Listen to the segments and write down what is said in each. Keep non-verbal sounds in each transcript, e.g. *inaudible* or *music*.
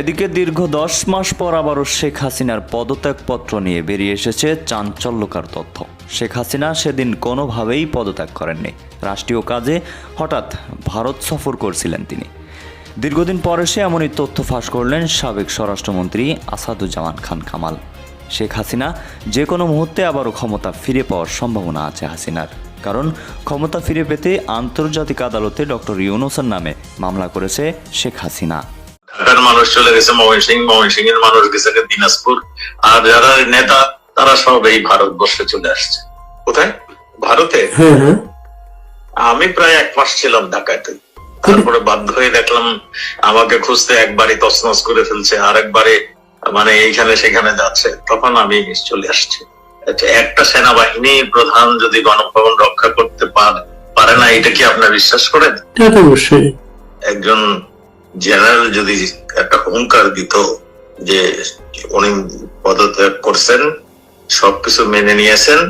এদিকে দীর্ঘ দশ মাস পর আবারও শেখ হাসিনার পদত্যাগপত্র নিয়ে বেরিয়ে এসেছে চাঞ্চল্যকার তথ্য। শেখ হাসিনা সেদিন কোনোভাবেই পদত্যাগ করেননি। রাষ্ট্রীয় কাজে হঠাৎ ভারত সফর করছিলেন তিনি। দীর্ঘদিন পর এসে এমনই তথ্য ফাঁস করলেন সাবেক স্বরাষ্ট্রমন্ত্রী আসাদুজ্জামান খান কামাল। শেখ হাসিনা যে কোনো মুহূর্তে আবারও ক্ষমতা ফিরে পাওয়ার সম্ভাবনা আছে হাসিনার। কারণ ক্ষমতা ফিরে পেতে আন্তর্জাতিক আদালতে ডক্টর ইউনুসের নামে মামলা করেছে শেখ হাসিনা। ঢাকার মানুষ চলে গেছে ময়মনসিং ময়মনসিং এর মানুষ গেছে দিনাজপুর। আর যারা নেতা তারা সব এই ভারতবর্ষে চলে আসছে। কোথায়? ভারতে? হ্যাঁ হ্যাঁ। আমি প্রায় এক মাস ছিলাম ঢাকাতে। তারপরে বাধ্য হয়ে দেখলাম আমাকে খুঁজতে একবারই তছনছ করে ফেলছে আর একবারে মানে এইখানে সেখানে যাচ্ছে। তখন আমি চলে আসছি। আচ্ছা, একটা সেনাবাহিনী প্রধান যদি গণভবন রক্ষা করতে পার- পারে না এটা কি আপনার বিশ্বাস করেন? অবশ্যই। একজন জেনারেল যদি একটা হুঙ্কার দিত যে উনি পদত্যাগ করছেন সবকিছু মেনে নিয়েছেন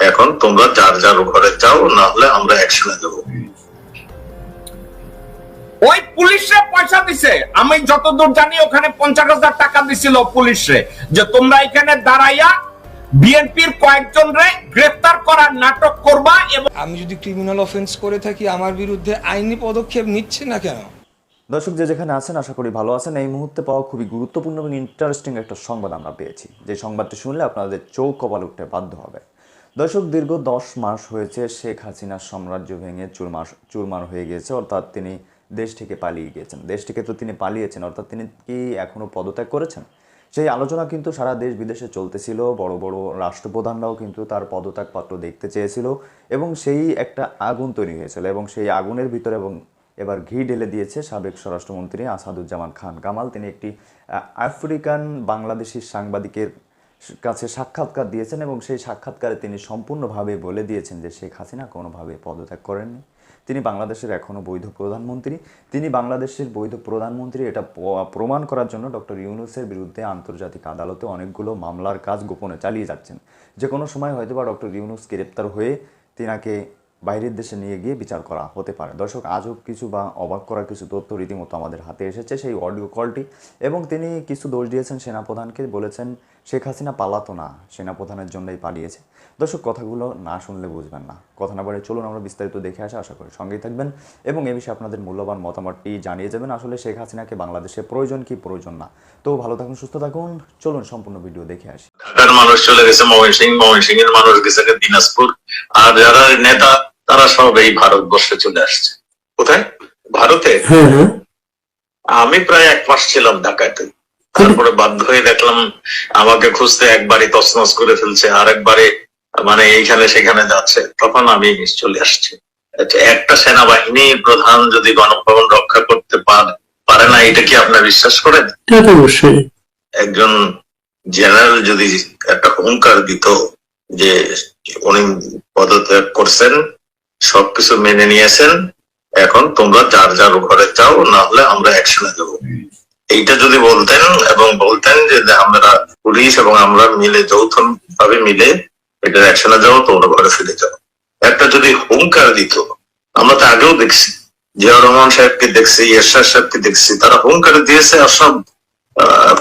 এখন তোমরা যার যার ঘরে যাও না হলে আমরা অ্যাকশনে দেবো ওই পুলিশে পয়সা দিছে। আমি যতদূর জানি ওখানে পঞ্চাশ হাজার টাকা দিছিল পুলিশে যে তোমরা এখানে দাঁড়াইয়া বিএনপির কয়েকজন রে গ্রেফতার করার নাটক করবা এবং আমি যদি ক্রিমিনাল অফেন্স করে থাকি আমার বিরুদ্ধে আইনি পদক্ষেপ নিচ্ছে না কেন? দর্শক, যে যেখানে আছেন, আশা করি ভালো আছেন। এই মুহূর্তে পাওয়া খুবই গুরুত্বপূর্ণ এবং ইন্টারেস্টিং একটা সংবাদ আমরা পেয়েছি। যে সংবাদটি শুনলে আপনাদের চোখ কপাল উঠতে বাধ্য হবে। দর্শক, দীর্ঘ দশ মাস হয়েছে শেখ হাসিনার সাম্রাজ্য ভেঙে চুরমার চুরমার হয়ে গিয়েছে। অর্থাৎ তিনি দেশ থেকে পালিয়ে গিয়েছেন। দেশ থেকে তো তিনি পালিয়েছেন, অর্থাৎ তিনি কি এখনও পদত্যাগ করেছেন? সেই আলোচনা কিন্তু সারা দেশ বিদেশে চলতেছিল। বড় বড় রাষ্ট্রপ্রধানরাও কিন্তু তার পদত্যাগপত্র দেখতে চেয়েছিল এবং সেই একটা আগুন তৈরি হয়েছিল এবং সেই আগুনের ভিতরে এবং এবার ঘি ঢেলে দিয়েছে সাবেক স্বরাষ্ট্রমন্ত্রী আসাদুজ্জামান খান কামাল। তিনি একটি আফ্রিকান বাংলাদেশি সাংবাদিকের কাছে সাক্ষাৎকার দিয়েছেন এবং সেই সাক্ষাৎকারে তিনি সম্পূর্ণভাবে বলে দিয়েছেন যে শেখ হাসিনা কোনোভাবে পদত্যাগ করেননি। তিনি বাংলাদেশের এখনও বৈধ প্রধানমন্ত্রী। তিনি বাংলাদেশের বৈধ প্রধানমন্ত্রী এটা প্রমাণ করার জন্য ডক্টর ইউনুসের বিরুদ্ধে আন্তর্জাতিক আদালতে অনেকগুলো মামলার কাজ গোপনে চালিয়ে যাচ্ছেন। যে কোনো সময় হয়তো বা ডক্টর ইউনুস গ্রেপ্তার হয়ে তিনাকে বাইরের দেশে নিয়ে গিয়ে বিচার করা হতে পারে। দর্শক, আজও কিছু বা অবাক করা কিছু তথ্য রীতিমতো আমাদের হাতে এসেছে সেই অডিও কলটি এবং তিনি কিছু দোষ দিয়েছেন সেনাপ্রধানকে। বলেছেন, শেখ হাসিনা পালাতো না, সেনাপ্রধানের জন্যই পালিয়েছে। দর্শক, কথাগুলো না শুনলে বুঝবেন না। কথা না বলে চলুন, আমরা বিস্তারিত দেখে আসা। আশা করি সঙ্গেই থাকবেন এবং এ বিষয়ে আপনাদের মূল্যবান মতামতটি জানিয়ে যাবেন। আসলে শেখ হাসিনাকে বাংলাদেশে প্রয়োজন কি প্রয়োজন না? তো ভালো থাকুন, সুস্থ থাকুন। চলুন, সম্পূর্ণ ভিডিও দেখে আসি। ঢাকার মানুষ চলে গেছে ময়মনসিং ময়মনসিং এর মানুষ গেছে দিনাজপুর। আর যারা নেতা তারা সব এই ভারতবর্ষে চলে আসছে। কোথায়? ভারতে? হ্যাঁ হ্যাঁ। আমি প্রায় এক মাস ছিলাম ঢাকাতে। তারপরে বাধ্য হয়ে দেখলাম আমাকে খুঁজতে একবারই তছনছ করে ফেলছে আর একবারে মানে এইখানে সেখানে যাচ্ছে। তখন আমি চলে আসছি। আচ্ছা, একটা সেনাবাহিনী প্রধান যদি গণভবন রক্ষা করতে পারে পারে না এটা কি আপনার বিশ্বাস করেন? অবশ্যই। একজন জেনারেল যদি একটা হুঙ্কার দিত যে উনি পদত্যাগ করছেন, সবকিছু মেনে নিয়েছেন। এখন তোমরা যার যার ঘরে যাও, না হলে আমরা অ্যাকশনে দেবো এইটা যদি বলতেন এবং বলতেন যে আমরা পুলিশ এবং আমরা মিলে যৌথ ভাবে মিলে এটার অ্যাকশনে যাও, তোমরা ঘরে ফিরে যাও। একটা যদি হুঙ্কার দিত, আমরা তো আগেও দেখছি, জিয়া রহমান সাহেবকে দেখছি, এরশাদ সাহেবকে দেখছি, তারা হুঙ্কার দিয়েছে, আর সব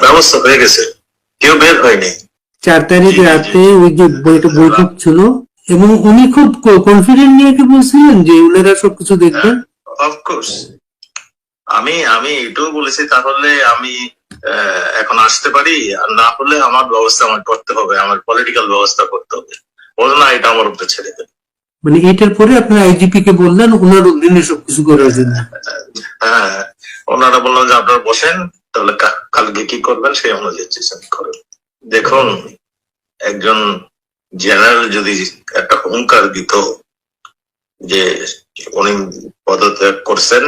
ব্যবস্থা হয়ে গেছে। কেউ বের হয়নি। চার তারিখ রাতে ওই যে বইটা বৈঠক ছিল এবং উনি খুব কনফিডেন্ট নিয়ে কি বলছিলেন যে ওনারা সবকিছু দেখবেন? অফকোর্স আমি আমি এটাও বলেছি তাহলে আমি এখন আসতে পারি আর না হলে আমার ব্যবস্থা আমার করতে হবে আমার পলিটিক্যাল ব্যবস্থা করতে হবে। বলো না এটা আমার উপরে ছেড়ে দেবে। মানে এটার পরে আপনার আইজিপি কে বললেন ওনার অধীনে সবকিছু করার জন্য। হ্যাঁ ওনারা বললাম যে আপনারা বসেন তাহলে কালকে কি করবেন সেই অনুযায়ী চিন্তা করেন দেখুন, একজন জেনারেল যদি একটা হুঙ্কার দিত যে উনি পদত্যাগ করছেন,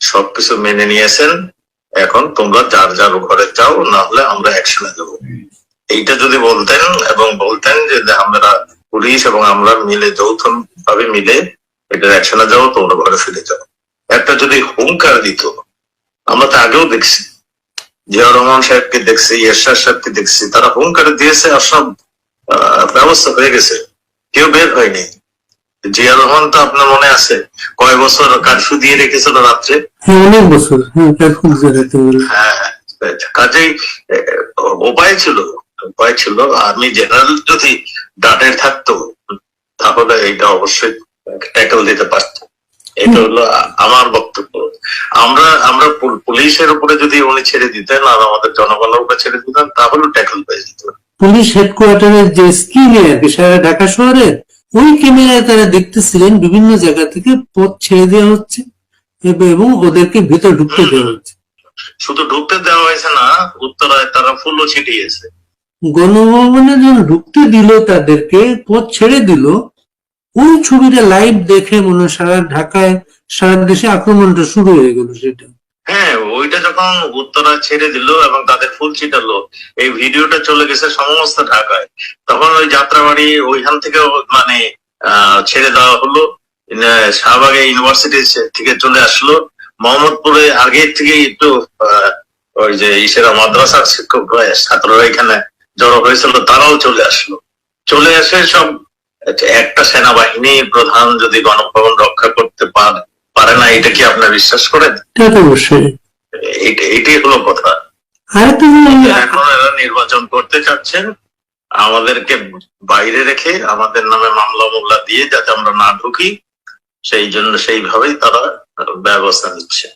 সবকিছু মেনে নিয়েছেন, এখন তোমরা যার যার ঘরে যাও, না হলে আমরা অ্যাকশনে দেবো এইটা যদি বলতেন এবং বলতেন যে আমরা পুলিশ এবং আমরা মিলে যৌথ ভাবে মিলে এটার অ্যাকশনে যাও, তোমরা ঘরে ফিরে যাও। একটা যদি হুঙ্কার দিত, আমরা তো আগেও দেখছি। জিয়া রহমান সাহেবকে দেখছি এরশাদ সাহেবকে দেখছি তারা হুঙ্কার দিয়েছে আর সব ব্যবস্থা হয়ে গেছে। কেউ বের হয়নি। জিয়া রহমান তো আপনার মনে আছে কয় বছর দিয়ে রেখেছিল রাত্রে? হ্যাঁ অনেক বছর। হ্যাঁ বলে হ্যাঁ কাজেই উপায় ছিল উপায় ছিল আর্মি জেনারেল যদি ডাটের থাকতো তাহলে এটা অবশ্যই ট্যাকল দিতে পারতো এটা হলো আমার বক্তব্য। আমরা আমরা পুলিশের উপরে যদি উনি ছেড়ে দিতেন আর আমাদের জনগণের উপরে ছেড়ে দিতেন তাহলে ট্যাকল পেয়ে যেত। পুলিশ হেডকোয়ার্টারের যে স্ক্রিনে আর কি সারা ঢাকা শহরে ওই ক্যামেরায় তারা দেখতেছিলেন বিভিন্ন জায়গা থেকে পথ ছেড়ে দেওয়া হচ্ছে এবং ওদেরকে ভিতর ঢুকতে দেওয়া হচ্ছে। শুধু ঢুকতে দেওয়া হয়েছে না উত্তরায় তারা ফুলও ছিটিয়েছে। গণভবনে যখন ঢুকতে দিল তাদেরকে পথ ছেড়ে দিল ওই ছবিটা লাইভ দেখে মনে সারা ঢাকায়, সারা দেশে আক্রমণটা শুরু হয়ে গেল সেটা। হ্যাঁ ওইটা যখন উত্তরা ছেড়ে দিল এবং তাদের ফুল ছিটালো, এই ভিডিওটা চলে গেছে সমস্ত ঢাকায়। তখন ওই যাত্রাবাড়ি ওইখান থেকে মানে ছেড়ে দেওয়া হলো। শাহবাগে ইউনিভার্সিটি থেকে চলে আসলো। মোহাম্মদপুরে আগে থেকে একটু ওই যে ইসেরা মাদ্রাসার শিক্ষক ছাত্ররা এখানে জড়ো হয়েছিল, তারাও চলে আসলো। চলে এসে সব একটা সেনাবাহিনী প্রধান যদি গণভবন রক্ষা করতে পারে পারে না এটা কি আপনার বিশ্বাস করেন? এটা অবশ্যই। এটাই হলো কথা। নির্বাচন করতে চাচ্ছেন। আমাদেরকে বাইরে রেখে আমাদের নামে মামলা মোল্লা দিয়ে যাতে আমরা না ঢুকি সেই জন্য সেইভাবেই তারা ব্যবস্থা নিচ্ছে।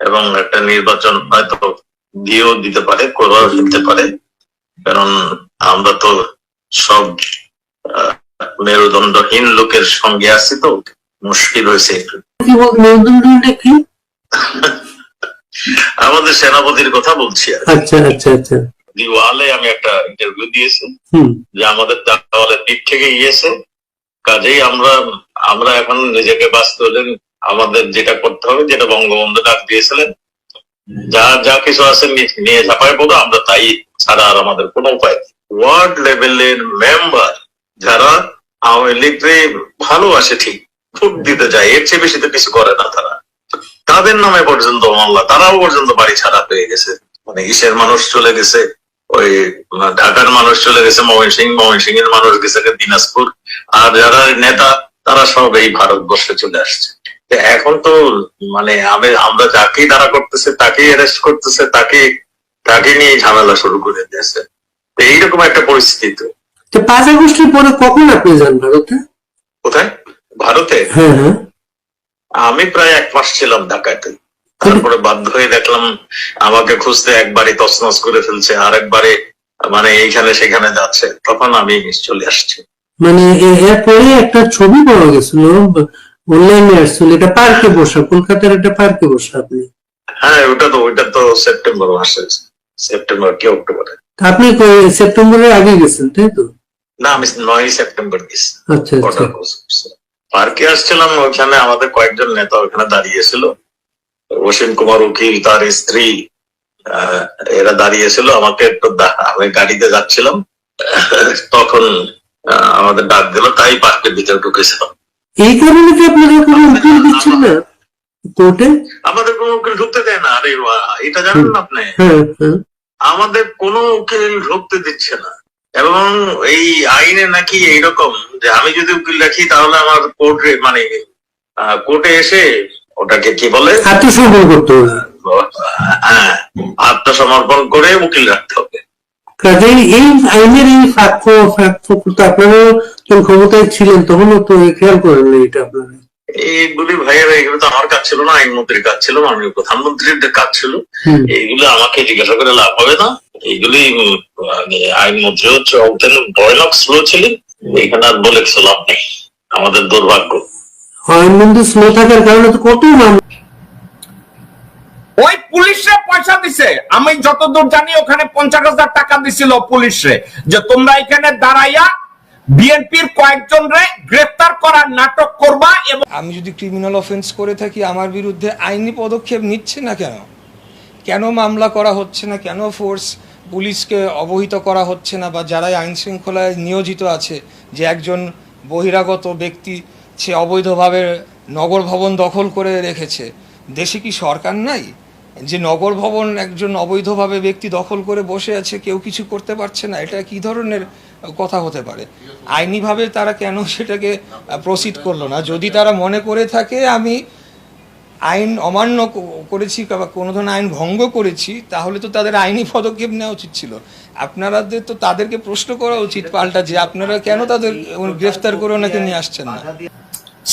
এবং একটা নির্বাচন হয়তো দিয়েও দিতে পারে করেও দিতে পারে। কারণ আমরা তো সব আহ, মেরুদণ্ডহীন লোকের সঙ্গে আছি তো মুশকিল হয়েছে একটু। কি *laughs* আমাদের সেনাপতির কথা বলছি আচ্ছা আচ্ছা আচ্ছা। দিওয়ালে আমি একটা ইন্টারভিউ দিয়েছি যে আমাদের তাহলে দিক থেকে গিয়েছে। কাজেই আমরা আমরা এখন নিজেকে বাঁচতে হলে আমাদের যেটা করতে হবে যেটা বঙ্গবন্ধু ডাক দিয়েছিলেন যা যা কিছু আছে নিয়ে ঝাঁপায় পড়ো আমরা তাই ছাড়া আর আমাদের কোনো উপায় ওয়ার্ড লেভেলের মেম্বার যারা আওয়ামী লীগকে ভালোবাসে ঠিক, ভোট দিতে যায়, এর চেয়ে বেশি তো কিছু করে না তারা। তাদের নামে পর্যন্ত মামলা, তারাও পর্যন্ত বাড়ি ছাড়া হয়ে গেছে। মানে ইসের মানুষ চলে গেছে, ওই ঢাকার মানুষ চলে গেছে, ময়মনসিং ময়মনসিং এর মানুষ গেছে দিনাজপুর। আর যারা নেতা, তারা সব এই ভারতবর্ষে চলে আসছে। এখন তো মানে আমি, আমরা যাকেই দাঁড়া করতেছে, তাকেই অ্যারেস্ট করতেছে, তাকে তাকে নিয়ে ঝামেলা শুরু করে দিয়েছে। এইরকম একটা পরিস্থিতি। তো তো পাঁচ আগস্টের পরে কখন আপনি যান ভারতে? কোথায়? ভারতে? হ্যাঁ হ্যাঁ। আমি প্রায় এক মাস ছিলাম ঢাকাতে। তারপরে বাধ্য হয়ে দেখলাম আমাকে খুঁজতে একবারই তছনছ করে ফেলছে আর একবারে মানে এইখানে সেখানে যাচ্ছে। তখন আমি চলে আসছি। মানে এরপরে একটা ছবি পাওয়া গেছিল অনলাইনে আসছিল এটা পার্কে বসা কলকাতার একটা পার্কে বসা আপনি। হ্যাঁ ওটা তো ওইটা তো সেপ্টেম্বর মাসে সেপ্টেম্বর কি অক্টোবরে। আপনি সেপ্টেম্বরের আগে গেছেন তাই তো? না আমি নয় সেপ্টেম্বর গেছি। আচ্ছা আচ্ছা। পার্কে আসছিলাম ওখানে আমাদের কয়েকজন নেতা ওখানে দাঁড়িয়েছিল। অসীম কুমার উকিল তার স্ত্রী এরা দাঁড়িয়েছিল। আমাকে একটু দা- আমি গাড়িতে যাচ্ছিলাম। তখন আমাদের ডাক দিল তাই পার্কের ভিতরে ঢুকেছিলাম। এই কারণে কি আপনারা কোনো উকিল দিচ্ছেন না? কোর্টে? আমাদের কোনো উকিল ঢুকতে দেয় না। আরে এটা জানেন না আপনি? হ্যাঁ হ্যাঁ। আমাদের কোনো উকিল ঢুকতে দিচ্ছে না। এবং এই আইনে নাকি এইরকম যে আমি যদি উকিল রাখি তাহলে আমার কোর্টে মানে কোর্টে এসে ওটাকে কি বলে? আত্মসমর্পণ করতে হবে। হ্যাঁ, আত্মসমর্পণ করে উকিল রাখতে হবে। কাজেই এই আইনের এই ফাঁক তো আপনারা যখন ক্ষমতায় ছিলেন তখনও তো খেয়াল করেন এটা আপনারা। এইগুলি ভাইয়েরা এগুলো তো আমার কাজ ছিল না আইনমন্ত্রীর কাজ ছিল মাননীয় প্রধানমন্ত্রীর কাজ ছিল এইগুলো আমাকে জিজ্ঞাসা করে লাভ হবে না। এইগুলি মানে আইনমন্ত্রী হচ্ছে অত্যন্ত ভয়ানক স্লো ছিলেন এখানে আর বলে লাভ নেই আমাদের দুর্ভাগ্য। আইন মন্দির স্লো থাকার কারণে তো কত ওই পুলিশে পয়সা দিছে। আমি যতদূর জানি ওখানে পঞ্চাশ হাজার টাকা দিছিল পুলিশে যে তোমরা এখানে দাঁড়াইয়া বিএনপির কয়েকজন গ্রেফতার করার নাটক করবা এবং আমি যদি ক্রিমিনাল অফেন্স করে থাকি, আমার বিরুদ্ধে আইনি পদক্ষেপ নিচ্ছে না কেন? কেন মামলা করা হচ্ছে না? কেন ফোর্স পুলিশকে অবহিত করা হচ্ছে না? বা যারাই আইন শৃঙ্খলায় নিয়োজিত আছে, যে একজন বহিরাগত ব্যক্তি, সে অবৈধভাবে নগর ভবন দখল করে রেখেছে, দেশে কি সরকার নাই? যে নগর ভবন একজন অবৈধভাবে ব্যক্তি দখল করে বসে আছে, কেউ কিছু করতে পারছে না, এটা কি ধরনের কথা হতে পারে। আইনিভাবে তারা কেন সেটাকে প্রসিড করল না? যদি তারা মনে করে থাকে, আমি আইন অমান্য করেছি বা কোনো ধরনের আইন ভঙ্গ করেছি, তাহলে তো তাদের আইনি পদক্ষেপ নেওয়া উচিত ছিল। আপনারাদের তো তাদেরকে প্রশ্ন করা উচিত পাল্টা যে আপনারা কেন তাদের গ্রেফতার করে ওনাকে নিয়ে আসছেন না?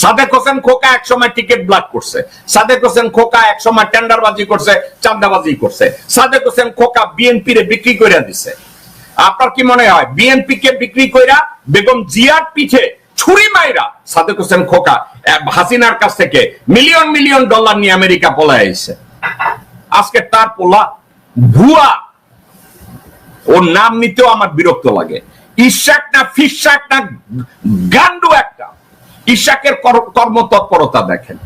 সাদেক হোসেন খোকা এক সময় টিকিট ব্লক করছে। সাদেক হোসেন খোকা এক সময় টেন্ডারবাজি করছে, চাঁদাবাজি করছে। সাদেক হোসেন খোকা বিএনপি রে বিক্রি করে দিছে। আপনার কি মনে হয়? বিএনপি কে বিক্রি কইরা বেগম জিয়ার পিঠে ছুরি মাইরা সাদেক হোসেন খোকা হাসিনার কাছ থেকে মিলিয়ন মিলিয়ন ডলার নিয়ে আমেরিকা পলায় আইছে। আজকে তার পোলা ভুয়া। ওর নাম নিতেও আমার বিরক্ত লাগে। ইশাক না ফিশাক না গান্ডু একটা। ইশাকের কর- কর্মতৎপরতা দেখেন।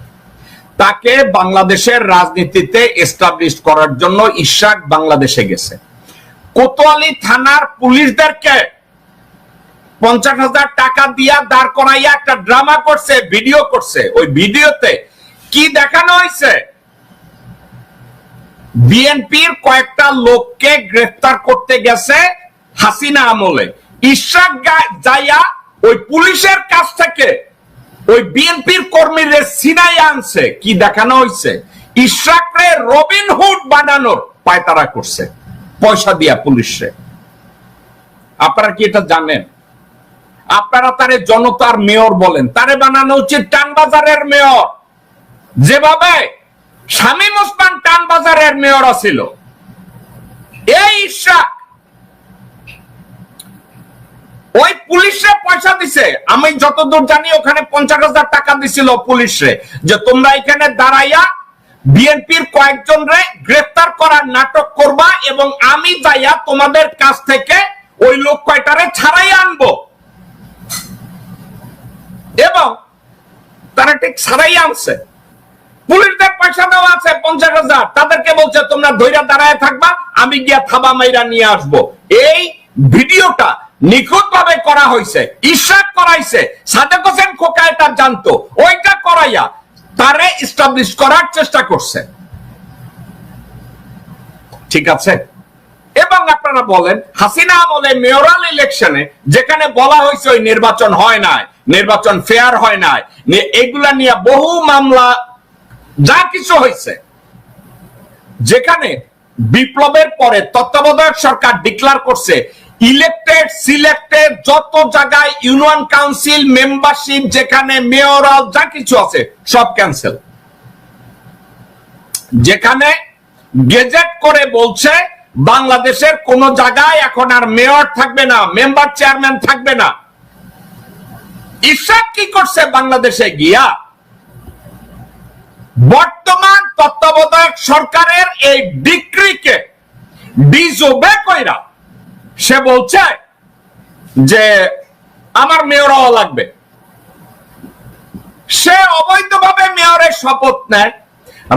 তাকে বাংলাদেশের রাজনীতিতে এস্টাবলিশ করার জন্য ইশাক বাংলাদেশে গেছে। কোতোয়ালি থানার পুলিশদেরকে পঞ্চাশ হাজার টাকা দিয়া দাঁড় করাইয়া একটা ড্রামা করছে, ভিডিও করছে। ওই ভিডিওতে কি দেখানো হয়েছে? বিএনপির কয়েকটা লোককে গ্রেফতার করতে গেছে হাসিনা আমলে। ইশাক যাইয়া ওই পুলিশের কাছ থেকে ওই বিএনপির কর্মীদের সিনাই আনছে। কি দেখানো হয়েছে? ইশাকরে রবিন হুড বানানোর পায়তারা করছে। পয়সা দিয়া পুলিশে। আপনারা কি এটা জানেন? আপনারা তারে জনতার মেয়র বলেন, তারে বানানো উচিত টানবাজারের মেয়র। যেভাবে শামীম ওসমান টানবাজারের মেয়র ছিল এই ইশাক ওই পুলিশে পয়সা দিছে। আমি যতদূর জানি, ওখানে পঞ্চাশ হাজার টাকা দিছিল পুলিশে, যে তোমরা এখানে দাঁড়াইয়া বিএনপির কয়েকজন রে গ্রেফতার করার নাটক করবা এবং আমি যাইয়া তোমাদের কাছ থেকে ওই লোক কয়টারে ছাড়াই আনব। এবং তারা ঠিক ছাড়াই আনছে। পুলিশদের পয়সা দেওয়া আছে পঞ্চাশ হাজার। তাদেরকে বলছে, তোমরা ধৈর্য দাঁড়ায় থাকবা, আমি গিয়া থাবা মাইরা নিয়ে আসব। এই ভিডিওটা নিখুঁত ভাবে করা হয়েছে, ইশাক করাইছে, সাদেক হোসেন খোকা এটা জানতো, ওইটা করাইয়া তারে ইস্টাবলিশ করার চেষ্টা করছে। ঠিক আছে? এবং আপনারা বলেন, হাসিনা আমলে মেয়রাল ইলেকশনে যেখানে বলা হয়েছে ওই নির্বাচন হয় নাই, নির্বাচন ফেয়ার হয় নাই এগুলা নিয়ে বহু মামলা, যা কিছু হয়েছে, যেখানে বিপ্লবের পরে তত্ত্বাবধায়ক সরকার ডিক্লার করছে ইলেক্টেড সিলেক্টেড যত জায়গায় ইউনিয়ন কাউন্সিল মেম্বারশিপ যেখানে মেয়রাল যা কিছু আছে, সব ক্যান্সেল যেখানে গেজেট করে বলছে, বাংলাদেশের কোন জায়গায় এখন আর মেয়র থাকবে না মেম্বার চেয়ারম্যান থাকবে না। ইশাক কি করছে বাংলাদেশে গিয়া? বর্তমান তত্ত্বাবধায়ক সরকারের এই ডিক্রিকে, ডিজোবে কইরা সে বলছে যে আমার মেয়র হওয়া লাগবে। সে অবৈধভাবে মেয়রের শপথ নেয়।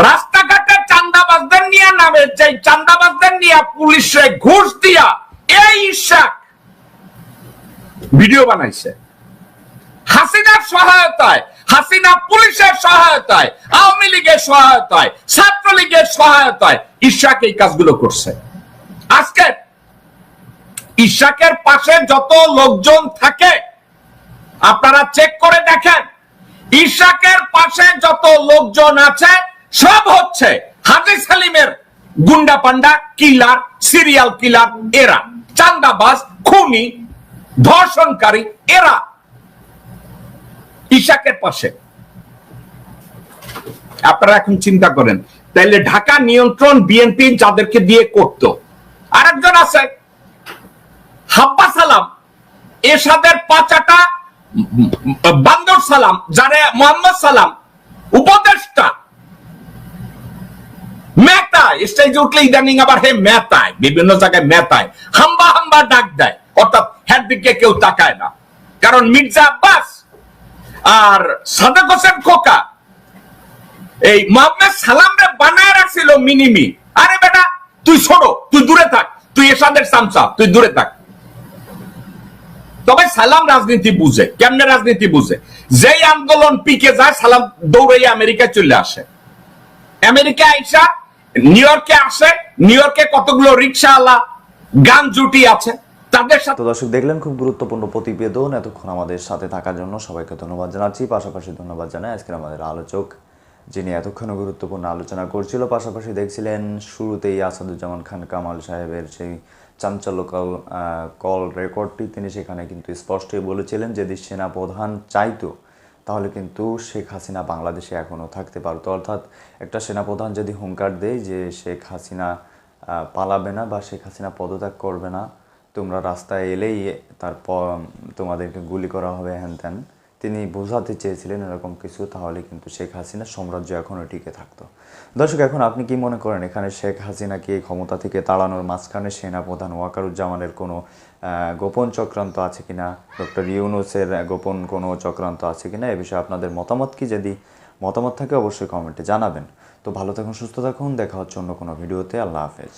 রাস্তাঘাটে চান্দাবাজদের নিয়ে নামে যে চান্দাবাজদের নিয়ে পুলিশে ঘুষ দিয়া এই ইশাক ভিডিও বানাইছে। হাসিনার সহায়তায়, হাসিনা পুলিশের সহায়তায়, আওয়ামী লীগের সহায়তায়, ছাত্রলীগের সহায়তায় ইশাক এই কাজগুলো করছে। আজকে ইশাকের পাশে যত লোকজন থাকে, আপনারা চেক করে দেখেন, ইশাকের পাশে যত লোকজন আছে, সব হচ্ছে হাজি সালিমের গুন্ডা পান্ডা কিলার, সিরিয়াল কিলার, এরা। চান্দাবাজ, খুনি, ধর্ষণকারী, এরা। ইশাকের পাশে। আপনারা এখন চিন্তা করেন, তাইলে ঢাকা নিয়ন্ত্রণ বিএনপি যাদেরকে দিয়ে করত, আরেকজন আছে হাব্বা সালাম, এরশাদের পাচাটা বান্দর সালাম, যারে মোহাম্মদ সালাম, উপদেষ্টা। মেতায় স্টেজে উঠলে ইদানিং আবার হে মেতায়, বিভিন্ন জায়গায় মেতায়, হাম্বা হাম্বা ডাক দেয়। অর্থাৎ দিকে কেউ তাকায় না। কারণ মির্জা আব্বাস আর সাদেক হোসেন খোকা, এই মোহাম্মদ সালাম রে বানায় রাখছিল মিনিমি। আরে বেটা, তুই সরো, তুই দূরে থাক, তুই এসাদের সামসা, তুই দূরে থাক। তবে সালাম রাজনীতি বুঝে, কেমনে রাজনীতি বুঝে? যেই আন্দোলন পিকে যায়, সালাম দৌড়াইয়া আমেরিকায় চলে আসে। আমেরিকা আইসা, নিউ ইয়র্কে আসে, নিউ ইয়র্কে কতগুলো রিক্সাওয়ালা গান জুটি আছে, তাদের দর্শক, দেখলেন খুব গুরুত্বপূর্ণ প্রতিবেদন এতক্ষণ আমাদের সাথে থাকার জন্য। সবাইকে ধন্যবাদ জানাচ্ছি। পাশাপাশি ধন্যবাদ জানাই আজকের আমাদের আলোচক, যিনি এতক্ষণ গুরুত্বপূর্ণ আলোচনা করছিল। পাশাপাশি দেখছিলেন শুরুতেই আসাদুজ্জামান খান, কামাল সাহেবের সেই চাঞ্চল্যকল কল রেকর্ডটি তিনি সেখানে কিন্তু স্পষ্টই বলেছিলেন যদি সেনা প্রধান চাইতো, তাহলে কিন্তু শেখ হাসিনা বাংলাদেশে এখনও থাকতে পারতো। অর্থাৎ একটা সেনাপ্রধান যদি হুঙ্কার দেয় যে শেখ হাসিনা পালাবে না বা শেখ হাসিনা পদত্যাগ করবে না, তোমরা রাস্তায় এলেই তারপর তোমাদেরকে গুলি করা হবে, হ্যান ত্যান। তিনি বোঝাতে চেয়েছিলেন এরকম কিছু, তাহলে কিন্তু শেখ হাসিনার সাম্রাজ্য এখনও টিকে থাকতো। দর্শক, এখন আপনি কি মনে করেন, এখানে শেখ হাসিনাকে এই ক্ষমতা থেকে তাড়ানোর মাঝখানে সেনাপ্রধান ওয়াকারুজ্জামানের কোনো গোপন চক্রান্ত আছে কিনা? ডক্টর ইউনুসের গোপন কোনো চক্রান্ত আছে কিনা? এ বিষয়ে আপনাদের মতামত কি? যদি মতামত থাকে, অবশ্যই কমেন্টে জানাবেন। তো ভালো থাকুন, সুস্থ থাকুন, দেখা হচ্ছে অন্য কোনো ভিডিওতে। আল্লাহ হাফেজ।